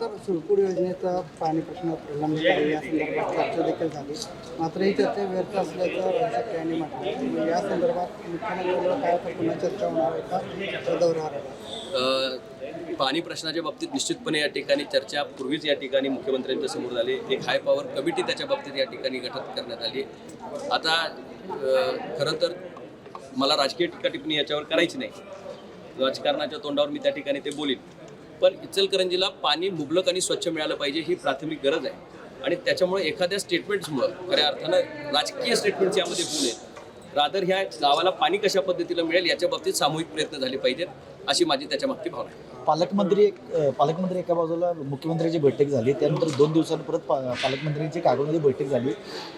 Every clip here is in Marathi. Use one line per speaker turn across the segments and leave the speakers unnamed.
तर सुरपूर योजनेचा पाणी प्रश्न प्रलंबित आहे. या संदर्भात चर्चा देखील झाली. मात्र ही चर्चा व्यर्थ असल्याचं राजशास्त्री यांनी म्हटलं या संदर्भात मुख्यमंत्र्यांवर काय पुन्हा चर्चा होणार आहे का?
दौरा पाणी प्रश्नाच्या बाबतीत निश्चितपणे या ठिकाणी चर्चा पूर्वीच या ठिकाणी मुख्यमंत्र्यांच्या समोर झाली. एक हाय पॉवर कमिटी त्याच्या बाबतीत या ठिकाणी गठित करण्यात आली. आता खरं तर मला राजकीय टीका टिप्पणी याच्यावर करायची नाही. राजकारणाच्या तोंडावर मी त्या ठिकाणी ते बोलीन. पण इचलकरंजीला पाणी मुबलक आणि स्वच्छ मिळालं पाहिजे ही प्राथमिक गरज आहे. आणि त्याच्यामुळे एखाद्या स्टेटमेंट्समुळं खऱ्या अर्थानं राजकीय स्टेटमेंट्स यामध्ये होऊ नयेत रादर ह्या गावाला पाणी कशा पद्धतीनं मिळेल याच्या बाबतीत सामूहिक प्रयत्न झाले पाहिजेत अशी माझी त्याच्या मागची भावना आहे.
पालकमंत्री एक पालकमंत्री एका बाजूला मुख्यमंत्र्यांची बैठक झाली त्यानंतर दोन दिवसांनी परत पा पालकमंत्र्यांची कागदमध्ये बैठक झाली.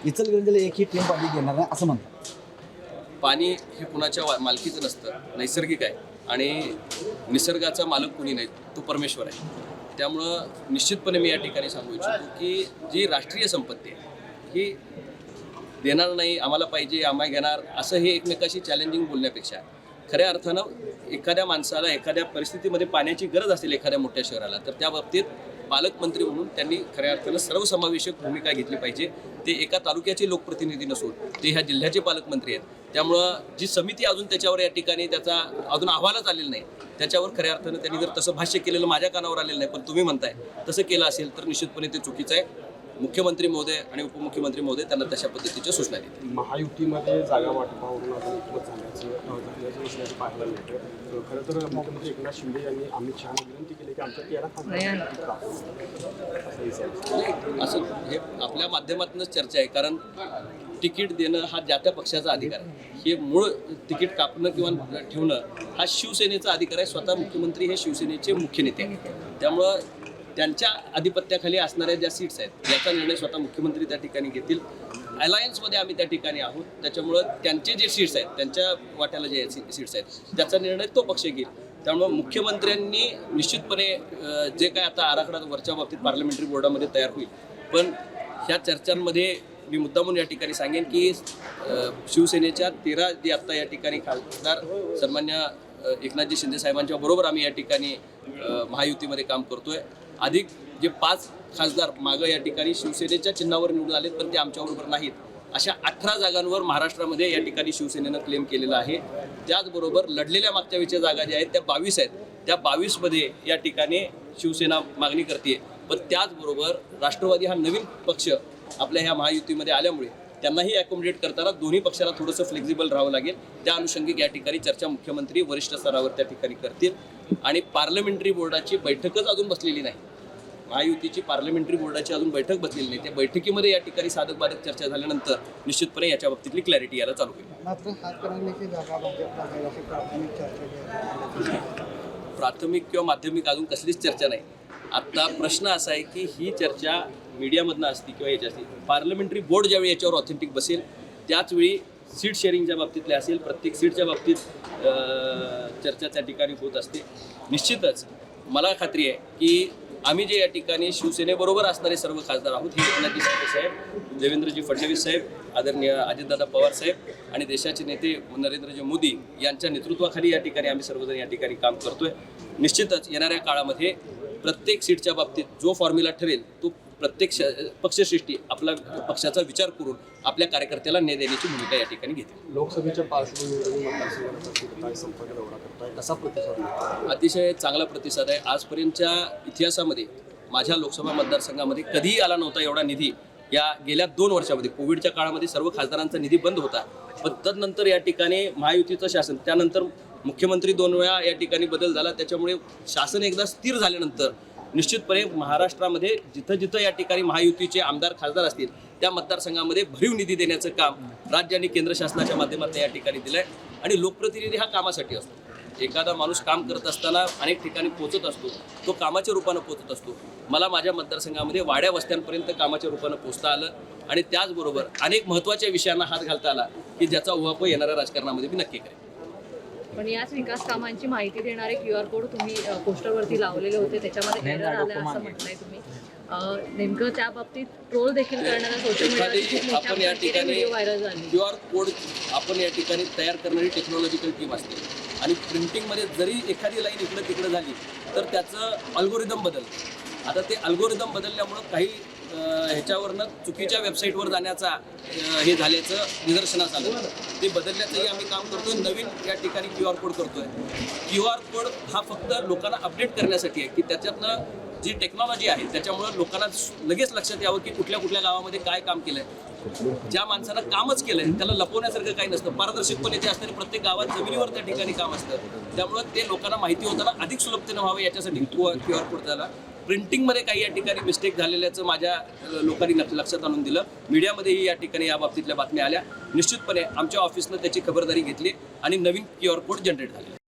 इचलकरंजीला एकही ट्रेन पाणी घेणार नाही असं म्हणतात.
पाणी हे कुणाच्या मालकीचं नसतं नैसर्गिक आहे. आणि निसर्गाचा मालक कुणी नाही तो परमेश्वर आहे. त्यामुळं निश्चितपणे मी या ठिकाणी सांगू इच्छितो की जी राष्ट्रीय संपत्ती आहे ही देणार नाही आम्हाला पाहिजे आम्हाला घेणार असं हे एकमेकाशी चॅलेंजिंग बोलण्यापेक्षा खऱ्या अर्थानं एखाद्या माणसाला एखाद्या परिस्थितीमध्ये पाण्याची गरज असेल एखाद्या मोठ्या शहराला तर त्या बाबतीत पालकमंत्री म्हणून त्यांनी खऱ्या अर्थानं सर्वसमावेशक भूमिका घेतली पाहिजे. ते एका तालुक्याचे लोकप्रतिनिधी नसून ते ह्या जिल्ह्याचे पालकमंत्री आहेत. त्यामुळं जी समिती अजून त्याच्यावर या ठिकाणी त्याचा अजून अहवालच आलेला नाही त्याच्यावर खऱ्या अर्थानं त्यांनी जर तसं भाष्य केलेलं माझ्या कानावर आलेलं नाही पण तुम्ही म्हणताय तसं केलं असेल तर निश्चितपणे ते चुकीचं आहे. मुख्यमंत्री महोदय आणि उपमुख्यमंत्री महोदय त्यांना तशा पद्धतीच्या सूचना देतील
महायुतीमध्ये जागा वाटपावरून पाहायला मिळतं खरं तर मुख्यमंत्री एकनाथ शिंदे यांनी अमित शहाना विनंती केली की आमच्या तेरा.
असं हे आपल्या माध्यमातूनच चर्चा आहे कारण तिकीट देणं हा ज्या त्या पक्षाचा अधिकार आहे. हे मूळ तिकीट कापणं किंवा ठेवणं हा शिवसेनेचा अधिकार आहे स्वतः मुख्यमंत्री हे शिवसेनेचे मुख्य नेते आहेत. त्यामुळं त्यांच्या आधिपत्याखाली असणाऱ्या ज्या सीट्स आहेत याचा निर्णय स्वतः मुख्यमंत्री त्या ठिकाणी घेतील. अलायन्समध्ये आम्ही त्या ठिकाणी आहोत. त्याच्यामुळं त्यांचे जे सीट्स आहेत त्यांच्या वाट्याला जे सीट्स आहेत त्याचा निर्णय तो पक्ष घेईल. त्यामुळं मुख्यमंत्र्यांनी निश्चितपणे जे काय आता आराखडा वरच्या बाबतीत पार्लमेंटरी बोर्डामध्ये तयार होईल. पण ह्या चर्चांमध्ये मी मुद्दामून या ठिकाणी सांगेन की शिवसेनेच्या तेरा जे आत्ता या ठिकाणी खासदार सन्मान्य एकनाथजी शिंदे साहेबांच्या बरोबर आम्ही या ठिकाणी महायुतीमध्ये काम करतोय. अधिक जे पाच खासदार मागं या ठिकाणी शिवसेनेच्या चिन्हावर निवडून आलेत पण ते आमच्याबरोबर नाहीत. अशा अठरा जागांवर महाराष्ट्रामध्ये या ठिकाणी शिवसेनेनं क्लेम केलेला आहे. त्याचबरोबर लढलेल्या मागच्या वेळच्या जागा ज्या आहेत त्या बावीस आहेत. त्या बावीसमध्ये या ठिकाणी शिवसेना मागणी करते पण त्याचबरोबर राष्ट्रवादी हा नवीन पक्ष आपल्या ह्या महायुतीमध्ये आल्यामुळे त्यांनाही अकोमोडेट करताना दोन्ही पक्षाला थोडंसं फ्लेक्झिबल राहावं लागेल. त्या अनुषंगिक या ठिकाणी चर्चा मुख्यमंत्री वरिष्ठ स्तरावर त्या ठिकाणी करतील. आणि पार्लमेंटरी बोर्डाची बैठकच अजून बसलेली नाही. महायुतीची पार्लमेंटरी बोर्डाची अजून बैठक बसलेली नाही. त्या बैठकीमध्ये या ठिकाणी साधक बाधक चर्चा झाल्यानंतर निश्चितपणे याच्या बाबतीतली क्लॅरिटी यायला चालू होईल.
प्राथमिक
किंवा माध्यमिक अजून कसलीच चर्चा नाही. आत्ता प्रश्न असा आहे की ही चर्चा मीडियामधनं असती किंवा याच्या असती पार्लमेंटरी बोर्ड ज्यावेळी याच्यावर ऑथेंटिक बसेल त्याचवेळी सीट शेअरिंगच्या बाबतीतले असेल प्रत्येक सीटच्या बाबतीत चर्चा त्या ठिकाणी होत असते. निश्चितच मला खात्री आहे की आम्ही जे या ठिकाणी शिवसेनेबरोबर असणारे सर्व खासदार आहोत हे एकनाथजी शिंदे साहेब देवेंद्रजी फडणवीस साहेब आदरणीय अजितदादा पवार साहेब आणि देशाचे नेते नरेंद्रजी मोदी यांच्या नेतृत्वाखाली या ठिकाणी आम्ही सर्वजण या ठिकाणी काम करतोय. निश्चितच येणाऱ्या काळामध्ये प्रत्येक सीटच्या बाबतीत जो फॉर्म्युला ठरेल तो प्रत्येक पक्षश्रेष्ठी आपला पक्षाचा विचार करून आपल्या कार्यकर्त्याला न्याय देण्याची भूमिका या ठिकाणी घेते.
लोकसभेच्या पार्श्वभूमीवर कसा प्रतिसाद
अतिशय चांगला प्रतिसाद आहे. आजपर्यंतच्या इतिहासामध्ये माझ्या लोकसभा मतदारसंघामध्ये कधीही आला नव्हता एवढा निधी. या गेल्या दोन वर्षामध्ये कोविडच्या काळामध्ये सर्व खासदारांचा निधी बंद होता. पण तदनंतर या ठिकाणी महायुतीचं शासन त्यानंतर मुख्यमंत्री दोन वेळा या ठिकाणी बदल झाला. त्याच्यामुळे शासन एकदा स्थिर झाल्यानंतर निश्चितपणे महाराष्ट्रामध्ये जिथं जिथं या ठिकाणी महायुतीचे आमदार खासदार असतील त्या मतदारसंघामध्ये भरीव निधी देण्याचं काम राज्य आणि केंद्र शासनाच्या माध्यमातून या ठिकाणी दिलंय. आणि लोकप्रतिनिधी हा कामासाठी असतो. एखादा माणूस काम करत असताना अनेक ठिकाणी पोचत असतो तो कामाच्या रूपानं पोचत असतो. मला माझ्या मतदारसंघामध्ये वाड्या वस्त्यांपर्यंत कामाच्या रूपानं पोहोचता आलं आणि त्याचबरोबर अनेक महत्त्वाच्या विषयांना हात घालता आला की ज्याचा उहापोह येणाऱ्या राजकारणामध्ये मी नक्की करेन.
पण याच विकास कामांची माहिती देणारे क्यू आर कोड तुम्ही पोस्टरवरती लावलेले होते त्याच्यामध्ये एरर आले असं म्हटलंय तुम्ही. नेमकं त्या बाबतीत ट्रोल देखील करणाऱ्या सोशल
एखादी आपण या ठिकाणी
व्हिडिओ व्हायरल झाली.
क्यू आर कोड आपण या ठिकाणी तयार करणारी टेक्नॉलॉजिकल टीम असते. आणि प्रिंटिंगमध्ये जरी एखादी लाईन इकडं तिकडं झाली तर त्याचं अल्गोरिदम बदल आता ते अल्गोरिदम बदलल्यामुळं काही ह्याच्यावरनं चुकीच्या वेबसाईटवर जाण्याचा हे झाल्याचं निदर्शनास आलं. ते बदलण्याचंही आम्ही काम करतोय. नवीन या ठिकाणी क्यू आर कोड करतोय. क्यू आर कोड हा फक्त लोकांना अपडेट करण्यासाठी आहे की त्याच्यातनं जी टेक्नॉलॉजी आहे त्याच्यामुळं लोकांना लगेच लक्षात यावं की कुठल्या कुठल्या गावामध्ये काय काम केलंय. ज्या माणसानं कामच केलंय त्याला लपवण्यासारखं काही नसतं. पारदर्शकपणे ते असतं प्रत्येक गावात जमिनीवर त्या ठिकाणी काम असतं. त्यामुळं ते लोकांना माहिती होताना अधिक सुलभतेनं व्हावं याच्यासाठी क्यू आर कोड झाला. प्रिंटिंगमध्ये काही या ठिकाणी मिस्टेक झालेल्याचं माझ्या लोकांनी लक्ष- लक्षात आणून दिलं. मीडियामध्येही या ठिकाणी या बाबतीतल्या बातम्या आल्या. निश्चितपणे आमच्या ऑफिसनं त्याची खबरदारी घेतली आणि नवीन क्यूआर कोड जनरेट झाले.